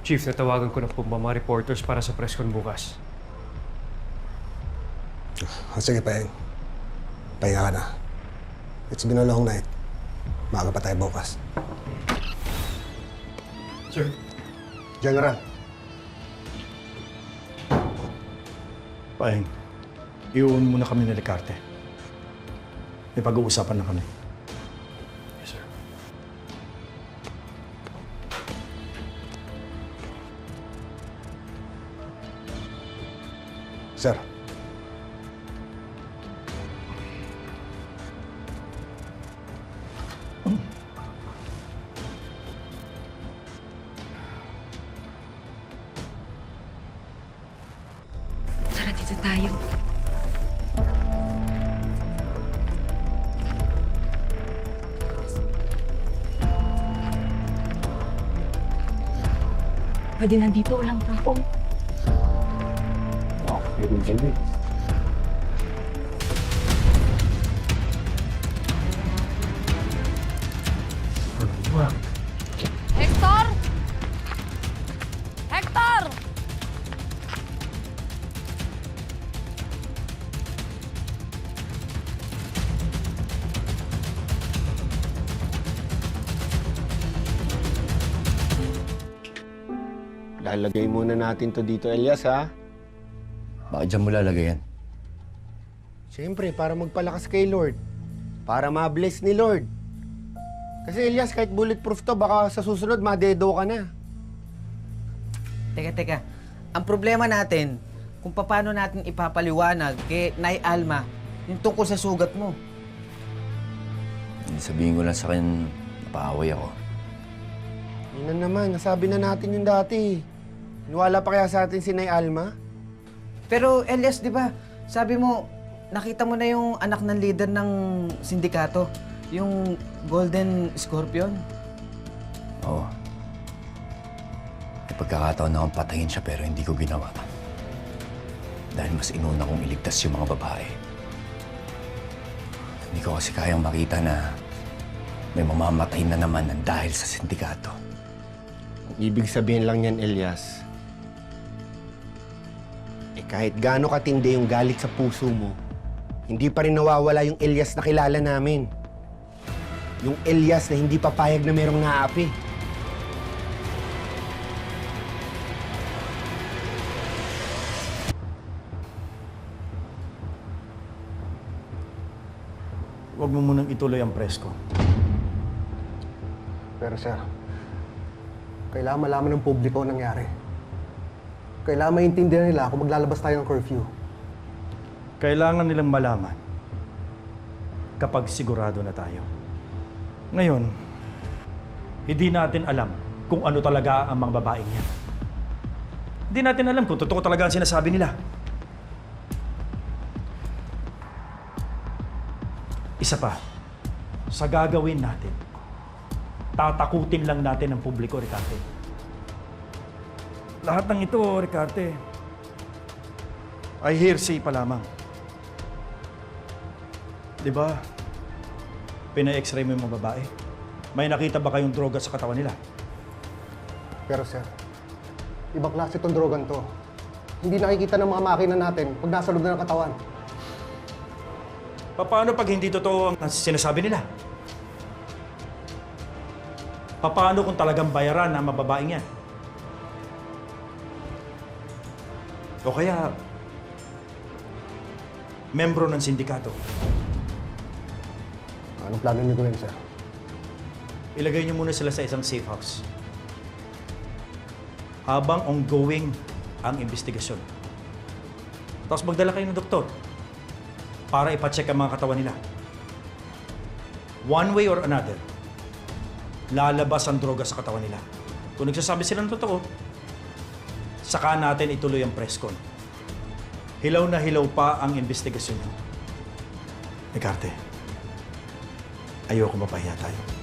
Chief, natawagan ko na po mga reporters para sa press con bukas. O sige, Peng. Pahinga ka na. It's been a long night. Maaga pa tayo bukas. Sir? General, Paeng, iuun muna kami ni Ricarte. May pag-uusapan na kami. Sir. Pwede nandito, walang tao. Hector! Hector! Lalagay muna natin to dito, Elias, ha? Bakit dyan mo lalagay yan? Siyempre, para magpalakas kay Lord. Para ma-bless ni Lord. Kasi Elias, kahit bulletproof to, baka sa susunod, madedo ka na. Teka, teka. Ang problema natin, kung paano natin ipapaliwanag kay Nay Alma yung tungkol sa sugat mo. Sabihin ko lang sa akin, napaaway ako. Yun na naman, nasabi na natin yung dati. Niwala pa kaya sa atin si Nay Alma? Pero Elias, di ba, sabi mo, nakita mo na yung anak ng leader ng sindikato, yung Golden Scorpion. Oo. May pagkakataon na akong patayin siya pero hindi ko ginawa. Dahil mas inuna kong iligtas yung mga babae. Hindi ko kasi kayang makita na may mamamatay na naman ng dahil sa sindikato. Ang ibig sabihin lang yan, Elias, kahit gaano katindi yung galit sa puso mo, hindi pa rin nawawala yung Elias na kilala namin. Yung Elias na hindi papayag na merong naapi. Huwag mo munang ituloy ang presko. Pero sir, kailangan malaman ng publiko ang nangyari. Kailangan maintindihan nila kung maglalabas tayo ng curfew. Kailangan nilang malaman kapag sigurado na tayo. Ngayon, hindi natin alam kung ano talaga ang mga babaeng yan. Hindi natin alam kung totoo talaga ang sinasabi nila. Isa pa, sa gagawin natin, tatakutin lang natin ang publiko, Ricarte. Lahat ng ito, Ricarte, ay hearsay pa lamang. Di ba? Pina-x-ray mo yung mga babae. May nakita ba kayong droga sa katawan nila? Pero sir, ibang klase itong drogan to. Hindi nakikita ng mga makina natin pag nasa loob na ng katawan. Paano pag hindi totoo ang sinasabi nila? Paano kung talagang bayaran ang mababaeng yan? O kaya, membro ng sindikato. Anong plano niyo gawin, sir? Ilagay niyo muna sila sa isang safe house. Habang ongoing ang investigasyon. Tapos magdala kayo ng doktor para ipacheck ang mga katawan nila. One way or another, lalabas ang droga sa katawan nila. Kung nagsasabi sila ng totoo, saka natin ituloy ang press con. Hilaw na hilaw pa ang investigasyon niyo. Ecarte, ayoko mapahiya tayo.